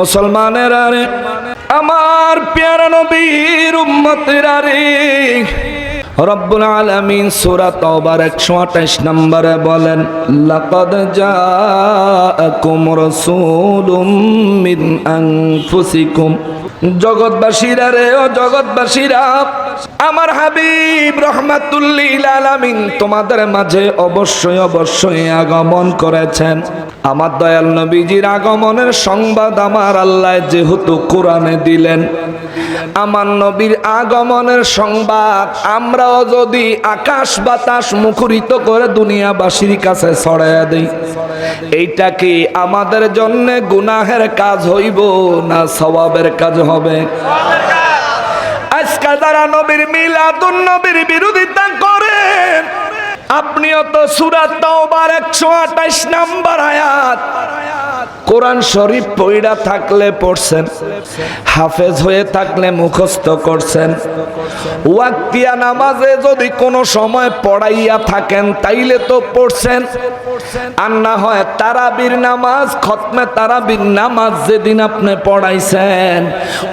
মুসলমানের আরে, আমার পেয়ারা নবীর উম্মতের আরে। রব্বুল আলামিন সূরা তওবার 128 নম্বরে বলেন, লাকাদ জাআকুম রাসূলুম মিন আনফুসিকুম। জগৎবাসীরা রে, ও জগৎবাসীরা, আমার হাবিব রহমাতুল্লিল আলামিন তোমাদের মাঝে অবশ্যই অবশ্যই আগমন করেছেন। আমার দয়াল নবীজির আগমনের সংবাদ আমার আল্লাহ যেহেতু কোরআনে দিলেন আমার নবীর আগমনের সংবাদ, আমরাও যদি আকাশ বাতাস মুখরিত করে দুনিয়াবাসীর কাছে ছড়াইয়া দিই, এইটা কি আমাদের জন্য গুনাহের কাজ হইব না সওয়াবের কাজ হবে? আজকাল যারা নবীর মিলাদুন নবীর বিরোধিতা করেন আপনিও তো সুরাত তাওবার 128 নাম্বার আয়াত। কোরআন শরীফ পইড়া থাকলে পড়ছেন, হাফেজ হয়ে থাকলে মুখস্থ করছেন। ওয়াক্তিয়া নামাজে যদি কোনো সময় পড়াইয়া থাকেন, তাইলে তো পড়ছেন। আর না হয় তারাবির নামাজ, খতমে তারাবির নামাজ যেদিন আপনি পড়াইছেন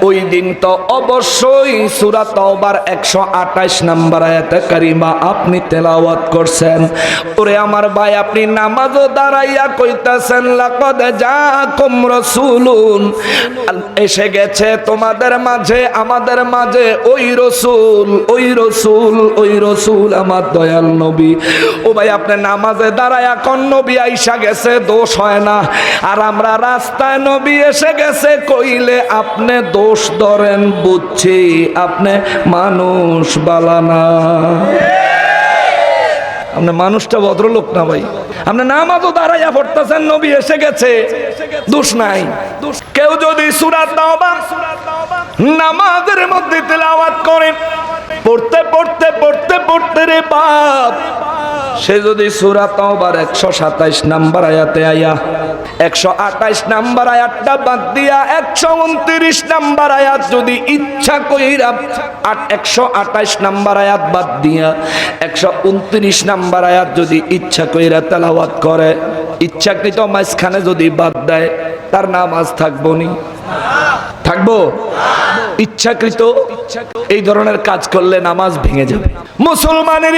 ওই দিন তো অবশ্যই সুরা তওবার একশো আঠাশ নাম্বার আয়াতে কারিমা আপনি তেলাওয়াত করছেন। ওরে আমার ভাই, আপনি নামাজও দাঁড়াইয়া কইতাছেন, লাকদ জাকুম রাসূলুন। এসে গেছে তোমাদের মাঝে, আমাদের মাঝে, ওই রসুল ওই রসুল ওই রসুল আমার দয়াল নবী। ও ভাই, আপনি নামাজে দাঁড়ায় কোন নবী আইসা গেছে, দোষ হয় না। আর আমরা রাস্তায় নবী এসে গেছে, কইলে আপনি দোষ ধরেন বুঝছি, আপনি মানুষ বালানা আপনি মানুষটা ভদ্রলোক না ভাই। আপনি নামাজও দাঁড়াইয়া পড়তেছেন, নবী এসে গেছে। দোষ নাই। কেউ যদি সুরাত নামাজের মধ্যে তেলাওয়াত করেন পড়তে পড়তে পড়তে পড়তে রে বাপ। সে যদি সুরা তাওবার একশো সাতাইশ নাম্বার আয়াতে আয়া, একশো আঠাইশ নাম্বার আয়াতটা বাদ দিয়া একশো উনত্রিশ নাম্বার আয়াত যদি ইচ্ছা কইরা আট একশো আঠাইশ নাম্বার আয়াত বাদ দিয়া একশো উনত্রিশ নাম্বার আয়াত যদি ইচ্ছা কইরা তেলাওয়াত করে, ইচ্ছাকৃত মাঝখানে যদি বাদ দেয়, তার নামাজ থাকব নি? থাকব? ইচ্ছাকৃত এই ধরনের কাজ করলে নামাজ ভেঙে যাবে। মুসলমানের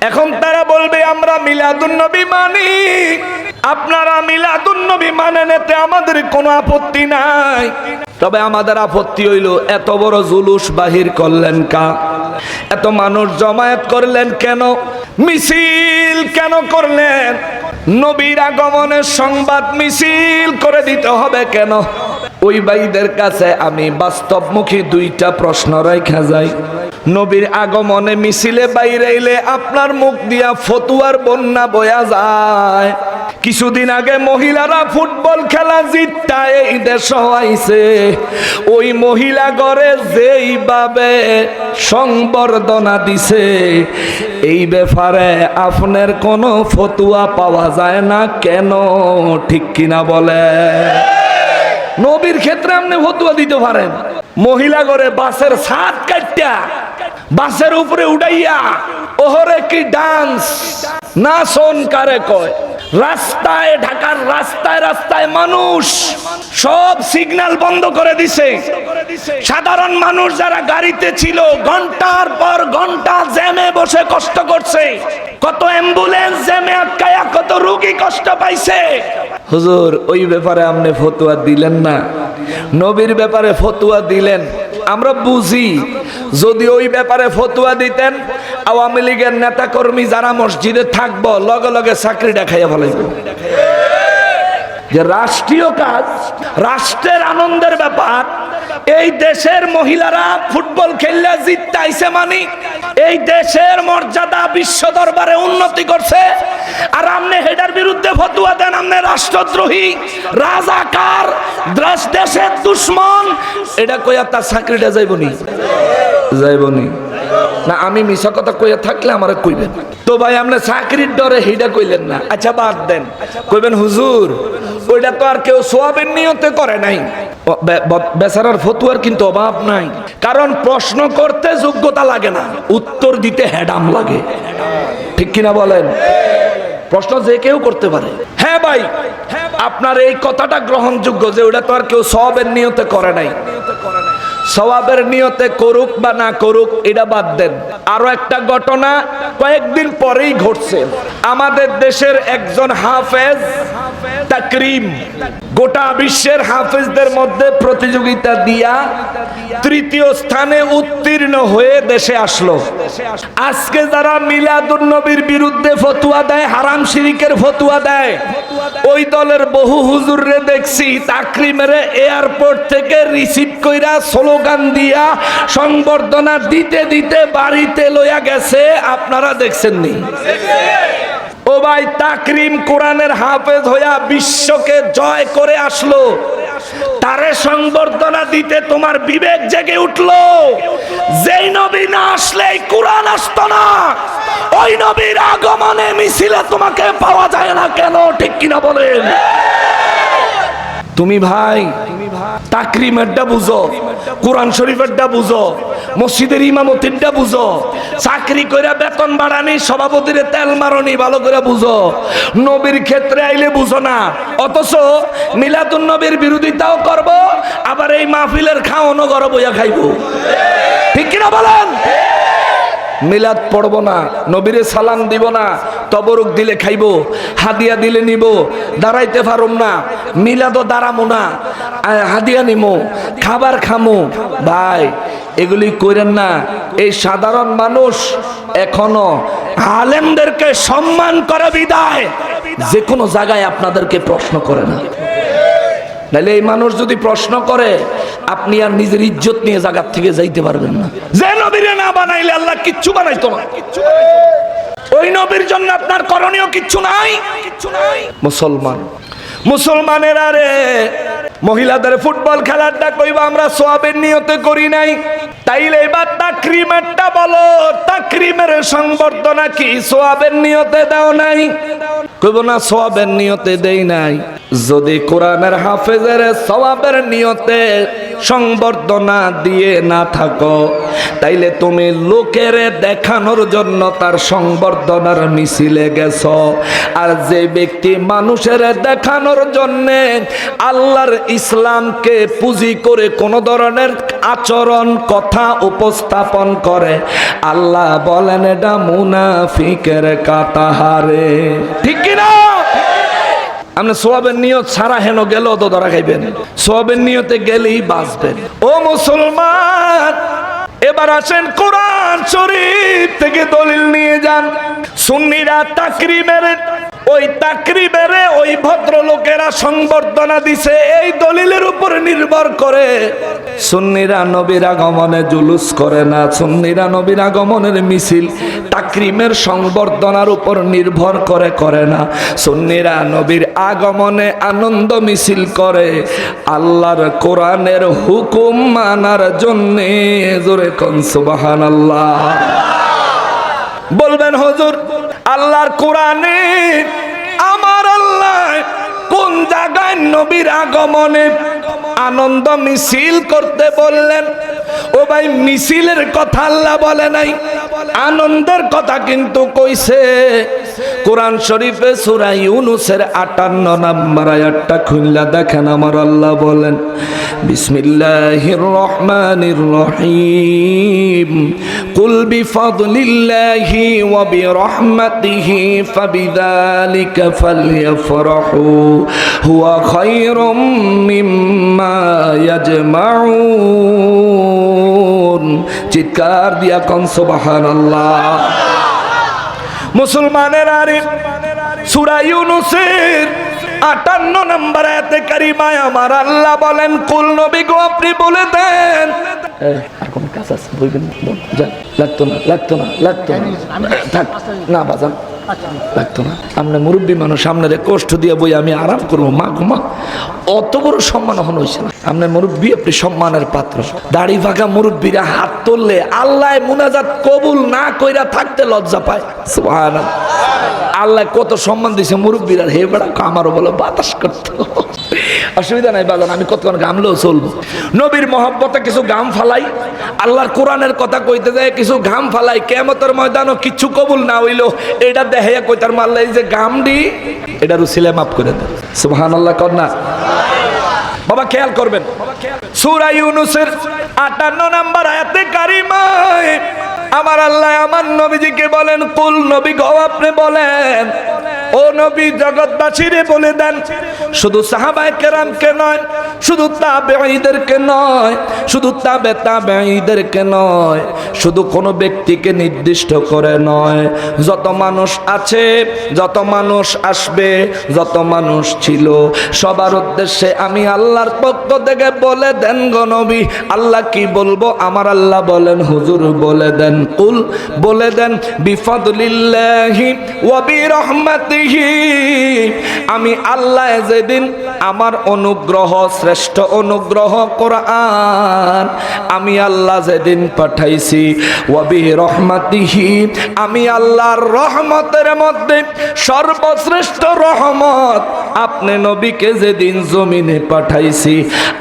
এখন তারা বলবে, আমরা মিলাদুন নবী মানি। আপনারা মিলাদুন নবী মানেন, এতে আমাদের কোনো আপত্তি নাই। তবে আমাদের আপত্তি হইল, এত বড় জুলুস বাহির করলেন কা? এত মানুষ জমায়েত করলেন কেন? মিছিল কেন করলেন? নবীর আগমনের সংবাদ মিছিল করে দিতে হবে কেন? ওই ভাইদের কাছে আমি বাস্তবমুখী দুইটা প্রশ্ন রেখা যাই। নবীর আগমনে মিছিলে বাইরে এলে আপনার মুখ দিয়া ফতুয়ার বন্যা বয়া যায়। কিছুদিন আগে মহিলারা ফুটবল খেলা জিতটা এই দেশ আইছে ওই মহিলা ঘরে যেইভাবে সংবর্ধনা দিছে, এই ব্যাপারে আপনার কোনো ফতুয়া পাওয়া যায় না কেন? ঠিক কিনা বলে? নবীর ক্ষেত্রে আপনি ফতুয়া দিতে পারেন। মহিলা করে বাসের ছাদ কাটটা, বাসের উপরে উড়াইয়া, ওহরে কি ডান্স? না শোন কারে কয়, রাস্তায় ঢাকার রাস্তায় রাস্তায় মানুষ সব সিগন্যাল বন্ধ করে দিছে। সাধারণ মানুষ যারা গাড়িতে ছিল, ঘণ্টার পর ঘণ্টা জ্যামে বসে কষ্ট করছে। কত অ্যাম্বুলেন্স কত কষ্ট পাইছে। হুজুর, ওই ব্যাপারে আপনি ফতুয়া দিলেন না। নবীর ব্যাপারে ফতুয়া দিলেন। আমরা বুঝি, যদি ওই ব্যাপারে ফতুয়া দিতেন, আওয়ামী লীগের নেতা কর্মী যারা মসজিদে থাকব, লগে লগে চাকরি দেখাইয়া ফেলাইব। যে রাষ্ট্রীয় কাজ, রাষ্ট্রের আনন্দের ব্যাপার, এই দেশের মহিলারা ফুটবল খেললে জিততে আইসে মানি, এই দেশের মর্যাদা বিশ্ব দরবারে উন্নতি করছে আর আপনি হেডার বিরুদ্ধে ফতুয়া দেন আপনি রাষ্ট্রদ্রোহী, রাজাকার দেশ দেশের দুশ্মন। এটা কইয়া তার চাকরিটা যাইবনি। যাইবনি। না, আমি মিশা কথা কইয়া থাকলে আমার কইবেন। তো ভাই আপনি চাকরির ডরে হিডা কইলেন না। আচ্ছা বাদ দেন। কইবেন, হুজুর, ওইটা তো আর কেউ সোয়াবের নিয়তে করে নাই। বেচারার ফতুয়ার কিন্তু অভাব নাই। কারণ প্রশ্ন করতে যোগ্যতা লাগে না। উত্তর দিতে হেডাম লাগে। ঠিক কিনা বলেন? প্রশ্ন যে কেউ করতে পারে। হ্যাঁ ভাই, আপনার এই কথাটা গ্রহণযোগ্য যে ওটা তো আর কেউ সবের নিয়তে করে নাই। সবাবের নিয়তে করুক বা না করুক, এটা বাদ দেন। আরও একটা ঘটনা কয়েকদিন পরেই ঘটছে। আমাদের দেশের একজন হাফেজ তাকরিম। গোটা বিশ্বের হাফেজদের মধ্যে প্রতিযোগিতা দিয়া তৃতীয় স্থানে উত্তীর্ণ হয়ে দেশে আসলো। আজকে যারা মিলাদুন নবীর বিরুদ্ধে ফতুয়া দেয়, হারাম শিরিকের ফতুয়া দেয়, ওই দলের বহু হুজুররে দেখছি তাকরিমের এয়ারপোর্ট থেকে রিসিভ কইরা স্লোগান দিয়া সংবর্ধনা দিতে দিতে বাড়িতে লইয়া গেছে। আপনারা দেখছেন নি ও ভাই, তাকরিম কোরআনের হাফেজ হইয়া বিশ্বকে জয় করে আসলো। তারে সংবর্ধনা দিতে তোমার বিবেক জেগে উঠল। যেই নবী না আসলে কোরআন আসতো না। ওই নবীর আগমনে মিছিলে তোমাকে পাওয়া যায় না কেন, ঠিক কিনা বলেন? তুমি ভাই, তাকরিমেরটা বুঝো, কোরআন শরীফেরটা বুঝো, মসজিদের ইমামতিরটা বুঝো, চাকরি করে বেতন বাড়ানি, সভাপতির তেল মারনি, ভালো করে বুঝো। নবীর ক্ষেত্রে আইলে বুঝো না, অথচ মিলাতুন নবীর বিরোধিতাও করব, আবার এই মাহফিলের খাওয়ানো গড় বইয়া খাইবো। ঠিক কিনা বলেন? মিলাদ পড়ব না, নবীরে সালাম দিব না, তবরুক দিলে খাইব, হাদিয়া দিলে নিব, দাঁড়াইতে পারুম না, মিলাদও দাঁড়ামো না হাদিয়া নিমো, খাবার খামো। ভাই, এগুলি করেন না, এই সাধারণ মানুষ এখনও আলেমদেরকে সম্মান করে বিদায়। যে কোনো জায়গায় আপনাদেরকে প্রশ্ন করে না। নাহলে এই মানুষ যদি প্রশ্ন করে আপনি আর নিজের ইজ্জত নিয়ে জায়গার থেকে যাইতে পারবেন না। যে নবীরে না বানাইলে আল্লাহ কিচ্ছু বানাইতো না। ওই নবীর জন্য আপনার করণীয় কিচ্ছু নাই। কিচ্ছু নাই মুসলমান। মুসলমানের আরে মহিলাদের ফুটবল খেলাটা কইবা আমরা সোয়াবের নিয়তে করি নাই। তাইলে এবার তাকরিমেরটা বলো, তাকরিমের সংবর্ধনা কি? সোয়াবের নিয়তে দাও নাই। কইব না, সোয়াবের নিয়তে দেই নাই। যদি কোরআনের হাফেজের সওয়াবের নিয়তে সংবর্ধনা দিয়ে না থাকো, তাইলে তুমি লোকের দেখানোর জন্য তার সংবর্ধনার মিছিলে গেছ। আর যে ব্যক্তি মানুষের দেখানোর জন্যে আল্লাহর ইসলামকে পুঁজি করে কোন ধরনের আচরণ, কথা উপস্থাপন করে, আল্লাহ বলেন, এটা মুনাফিকের কাতাহারে। ঠিক কিনা? আপনি সোয়াবের নিয়ত সারা হেন গেল তো ধরা খাইবেন। সোয়াবের নিয়তে গেলেই বাঁচবেন। ও মুসলমান, এবার আসেন কোরআন শরীফ থেকে দলিল নিয়ে যান। সুন্নিরা তাকরিমের ওই তাকরিমের ওই ভদ্রলোকেরা সংবর্ধনা দিছে, এই দলিলের উপর নির্ভর করে। সুন্নিরা নবীর আগমনে জুলুস করে না, সুন্নিরা নবীর আগমনের মিছিল তাকরিমের সংবর্ধনার উপর নির্ভর করে করে না। সুন্নিরা নবীর আগমনে আনন্দ মিছিল করে, আল্লাহর কোরআনের হুকুম মানার জন্যে। জোরে কন সুবহানাল্লাহ। বলবেন, হুজুর আল্লাহর কোরআনে আমার আল্লাহ কোন জায়গায় নবীর আগমনে আনন্দ মিছিল করতে বললেন? ও ভাই, মিছিলের কথা আল্লাহ বলে নাই। আনন্দের কথা কিন্তু কইছে। কোরআন শরীফে সূরা ইউনুসের 58 নাম্বার আয়াতটা খুললা দেখেন আমার আল্লাহ বলেন, বিসমিল্লাহির রহমানির রহিম। কুল বিফাদলিল্লাহি ওয়া বিরহমাতিহি ফাবিযালিকা ফালইফরাহু। হুয়া খায়রুম মিম্মা ইয়াজমাউন। চিৎকার দিয়া কন সুবহানাল্লাহ। মুসলমানের আরে সুরাই ইউনুসের আটান্ন নম্বর এতে কারিমায় আমার আল্লাহ বলেন, কুল নবী গো, আপনি বলে দেন। আর কাজ আছে? বলবেন? লাগতো না লাগতো না, লাগতো থাক, না বাজান, লাগতো না। আমরা মুরব্বী মানুষ সামনে কষ্ট দিয়ে বই আমি আরাম করব। মা ঘুমা অত বড় সম্মান এখন হয়েছে না। আপনি মুরব্বী আপনি সম্মানের পাত্র। দাড়ি ফাঁকা মুরব্বীরা হাত তুললে আল্লাহ মুনাজাত কবুল না কইরা থাকতে লজ্জা পায়। সুবহানাল্লাহ। আল্লাহ কত সম্মান দিছে মুরব্বীরা, হে বেড়া আমারও বলে, বাতাস করতো। অসুবিধা নাই, বাজান, আমি কতক্ষণ গামলেও চলবো। নবীর মহব্বতে কিছু গাম ফালাই, আল্লাহর কোরআনের কথা কইতে যায়, কিছু ঘাম ফালাই কেমতের ময়দানও কিছু কবুল না হইল। এটা দেখে কইতার মারলে এই যে গাম দি এটা রুসিলে মাফ করে দেন। সুবহান আল্লাহ কর না। বাবা, খেয়াল করবেন। সূরা ইউনুসের 58 নাম্বার আয়াতে কারিমায় আমার আল্লাহ আমার নবীজিকে বলেন কুল নবী গো আপনি বলেন। ও নবী, জগৎবাসীরে বলে দেন, শুধু সাহাবায়ে কেরামকে নয়, শুধু তাবেঈদেরকে নয়, শুধু তাবে তাবেঈদেরকে নয়, শুধু কোনো ব্যক্তিকে নির্দিষ্ট করে নয়। যত মানুষ আছে, যত মানুষ আসবে, যত মানুষ ছিল, সবার উদ্দেশ্যে আমি আল্লাহর পক্ষ থেকে বলে দেন গো নবী, আল্লাহ কি বলব? আমার আল্লাহ বলেন, হুজুর বলে দেন কুল বলে দেন, বিফদলিল্লাহি ওয়া বিরহমাতিহি আমি আল্লাহ যেদিন আমার অনুগ্রহ, শ্রেষ্ঠ অনুগ্রহ কোরআন, আমি আল্লাহ যেদিন পাঠাইছি ওয়াবি রহমাতিহি, আমি আল্লাহর রহমতের মধ্যে সর্বশ্রেষ্ঠ রহমত আপনি নবীকে যেদিন জমিনে পাঠাইছি,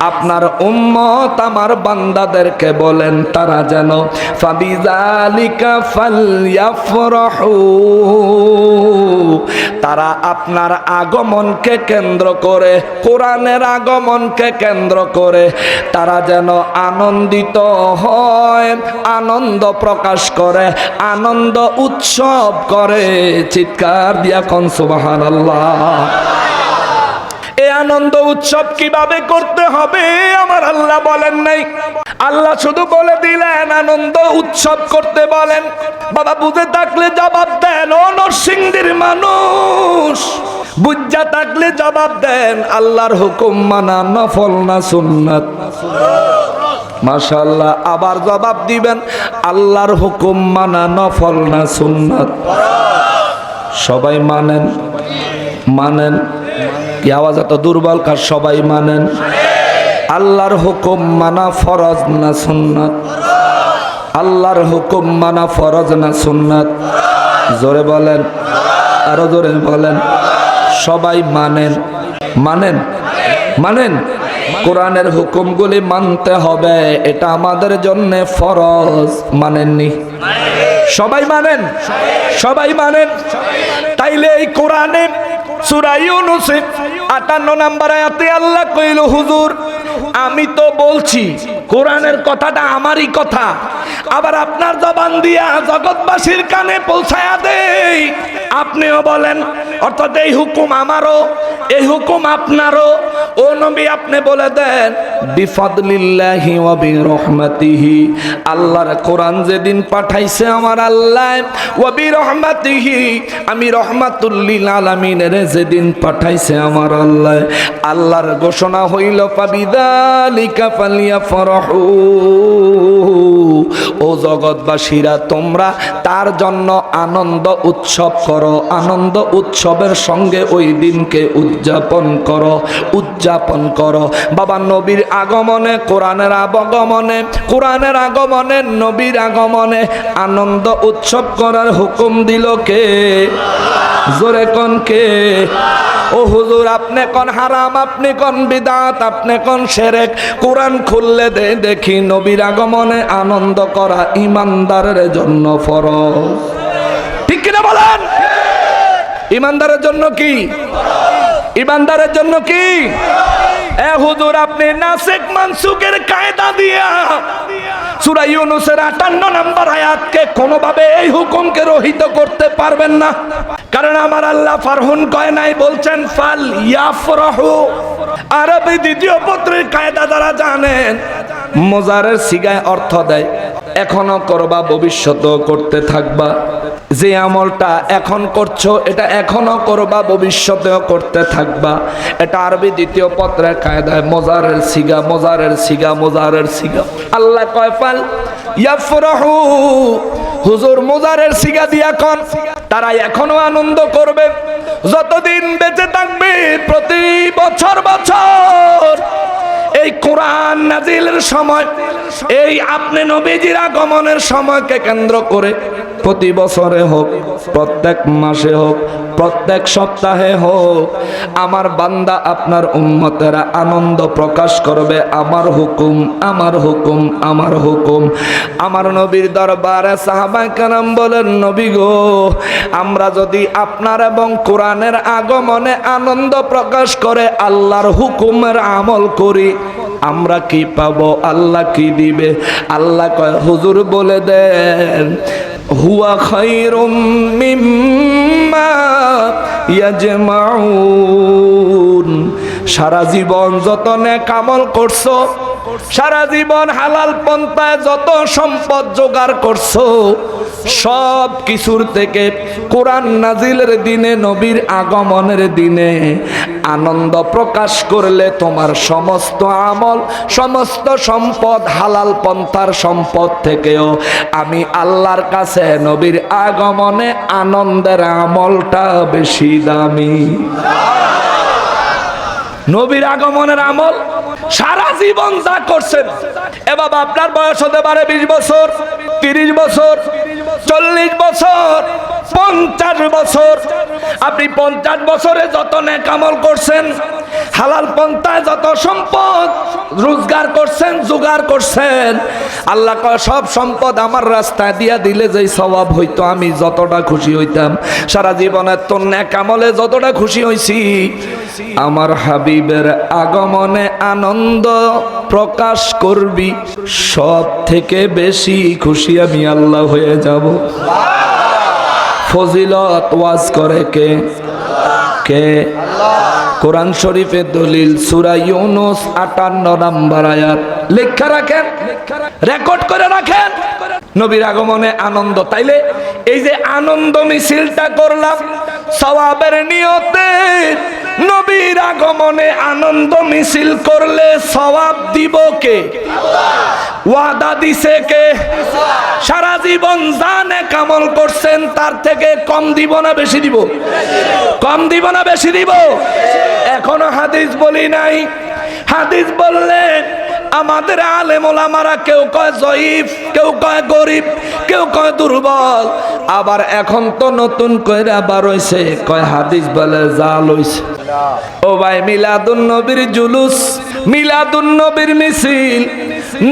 আপনার উম্মত আমার বান্দাদেরকে বলেন, তারা যেন ফাবিজালিকা ফালইয়াফরাহু তারা আপনার আগমনকে কেন্দ্র করে, কোরআনের আগমনকে কেন্দ্র করে, তারা যেন আনন্দিত হয়, আনন্দ প্রকাশ করে, আনন্দ উৎসব করে। চিৎকার দিয়া কনসুবাহান আল্লাহ আনন্দ উৎসব কীভাবে করতে হবে? আমার আল্লাহ বলেন নাই। আল্লাহ শুধু বলে দিলেন, আনন্দ উৎসব করতে বলেন। বাবা বুঝে থাকলে জবাব দেন, ও নরসিংদীর মানুষ। বুঝা থাকলে জবাব দেন, আল্লাহর হুকুম মানা নফল না সুন্নাত। মাশাল্লাহ আবার জবাব দিবেন, আল্লাহর হুকুম মানা নফল না সুন্নাত। সবাই মানেন? মানেন? কি আওয়াজ এত দুর্বল কার সবাই মানেন? আল্লাহর হুকুম মানা ফরজ না সুন্নাত? আল্লাহর হুকুম মানা ফরজ না সুন্নাত? জোরে বলেন, আরও জোরে বলেন। সবাই মানেন। মানেন? মানেন? কোরআনের হুকুমগুলি মানতে হবে, এটা আমাদের জন্য ফরজ। মানেননি? সবাই মানেন? সবাই মানেন? তাইলে এই কোরআনে সূরা ইউনুসে 58 নম্বর আয়াতে আমি তো বলছি কোরআনের কথাটা আমারই কথা। আবার আপনার জবান দিয়া জগৎবাসীর কানে পৌঁছায়া দেই। আপনিও বলেন, অর্থাৎ এই হুকুম আমারও, এই হুকুম আপনারও। ও নবী, আপনি বলে দেন, বিফাদলিল্লাহি ওয়া বিরহমাতিহি। আল্লাহর কোরআন যেদিন পাঠাইছে আমার আল্লাহ, ওয়া বিরহমাতিহি। আমি রহমাতুল্লিল আলামিনের যেদিন পাঠাইছে আমার আল্লাহ, আল্লাহর ঘোষণা হইল পাবিদালিকা ফালিয়া ফরহু ও জগৎবাসীরা, তোমরা তার জন্য আনন্দ উৎসব করো। আনন্দ উৎসবের সঙ্গে ওই দিনকে উদযাপন করো উদযাপন করো। বাবা নবীর আগমনে, কোরআনের আগমনে কোরআনের আগমনে, নবীর আগমনে আনন্দ উৎসব করার হুকুম দিল কে? জোরে কন কে? ও হুজুর, আপনি কোন হারাম, আপনি কোন বিদাত, আপনি কোন সেরেক? কোরআন খুললে দে, দেখি নবীর আগমনে আনন্দ করা ইমানদারের জন্য ফরজ। ঠিক কিনা বলেন? ইমানদারের জন্য কি? ইমানদারের জন্য কি? এ হুজুর, আপনি নাসিক মানসুকের কায়দা দিয়া সূরা ইউনূসের 58 নম্বর আয়াতকে কোনোভাবে এই হুকুমকে রহিত করতে পারবেন না। কারণ আমার আল্লাহ ফারহুন কয় নাই, বলছেন, ফাল ইয়াফরাহু। আরবি দ্বিতীয় পত্রের কায়দা দ্বারা জানেন, মোজারের সিগায় অর্থ দেয়, এখনও করবা, ভবিষ্যতেও করতে থাকবা। যে আমলটা এখন করছ, এটা এখনও করবা, ভবিষ্যতেও করতে থাকবা। এটা আরবি দ্বিতীয় পত্রের কায়দায় মোজারের সিগা মোজারের সিগা মোজারের সিগা। আল্লাহ কয় পাল ইয়াফরাহু। হুজুর মুজারের সিগা দিয়া কন, তারা এখনও আনন্দ করবে। যতদিন বেঁচে থাকবে, প্রতি বছর বছর এই কোরআন নাজিলের সময়, এই আপনি নবীজির আগমনের সময়কে কেন্দ্র করে প্রতি বছরে হোক, প্রত্যেক মাসে হোক, প্রত্যেক সপ্তাহে হোক, আমার বান্দা আপনার উম্মতেরা আনন্দ প্রকাশ করবে, আমার হুকুম আমার হুকুম আমার হুকুম। আমার নবীর দরবারে সাহাবাই কারাম বলেন, নবী গো, আমরা যদি আপনার এবং কোরআনের আগমনে আনন্দ প্রকাশ করে আল্লাহর হুকুমের আমল করি আমরা কি পাবো? আল্লাহ কি দিবে? আল্লাহ কয়, হুজুর বলে দেন, হুয়া খাইরুম মিম্মা ইয়াজমাউন। সারা জীবন যত কামল করছ, সারা জীবন হালাল পন্থায় যত সম্পদ জোগাড় করছ সব কিছুর থেকে কোরআন নাজিলের দিনে, নবীর আগমনের দিনে আনন্দ প্রকাশ করলে তোমার সমস্ত আমল, সমস্ত সম্পদ হালাল পন্থার সম্পদ থেকেও আমি আল্লাহর কাছে নবীর আগমনে আনন্দের আমলটা বেশি দামি। নবীর আগমনের আমল সারা জীবন যা করছেন। এ বাবা, আপনার বয়স হতে পারে বিশ বছর, তিরিশ বছর চল্লিশ বছর পঞ্চাশ বছর। আপনি পঞ্চাশ বছরে যত নেকামল করছেন হালাল পন্থায় যত সম্পদ রোজগার করছেন, জোগাড় করছেন, আল্লাহ সব সম্পদ আমার রাস্তায় দিয়া দিলে যেই স্বভাব হইতো, আমি যতটা খুশি হইতাম। সারা জীবনের তো নেকামলে যতটা খুশি হইছি। আমার হাবিবের আগমনে আনন্দ প্রকাশ করবি সব থেকে বেশি খুশি আমি আল্লাহ হয়ে যাব। ফজিলত ওয়াজ করে কে? কে? কোরআন শরীফের দলিল সুরা ইউনুস 58 নাম্বার আয়াত। লেখা রাখেন, রেকর্ড করে রাখেন। নবীর আগমনে আনন্দ, তাইলে এই যে আনন্দ মিছিলটা করলাম, সওয়াবের নিয়তে নবীর আগমনে আনন্দ মিছিল করলে সওয়াব দিব কে? ওয়াদা দিছে কে? সারা জীবন জানে কামল করছেন, তার থেকে কম দিব না, বেশি দিব? কম দিব না, বেশি দিব? এখনও হাদিস বলি নাই। হাদিস বললেন আমাদের আলেম ওলামারা কেউ কয় জয়ীফ, কেউ কয় গরিব, কেউ কয় দুর্বল। আবার এখন তো নতুন কইরা বার হইছে। কয় হাদিস বলে জাল হইছে ও ভাই, মিলাদুন নবীর জুলুস, মিলাদুন নবীর মিছিল,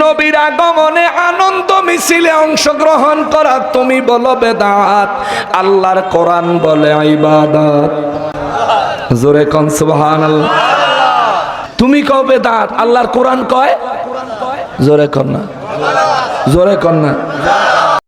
নবীর আগমনে আনন্দ মিছিলে অংশগ্রহণ করা তুমি বলো বেদাত, আল্লাহর কোরআন বলে ইবাদত। জোরে কন, সুবহানাল্লাহ। তুমি কও বেদাত, আল্লাহর কোরআন কয়? জোরে কর না। জোরে কর না।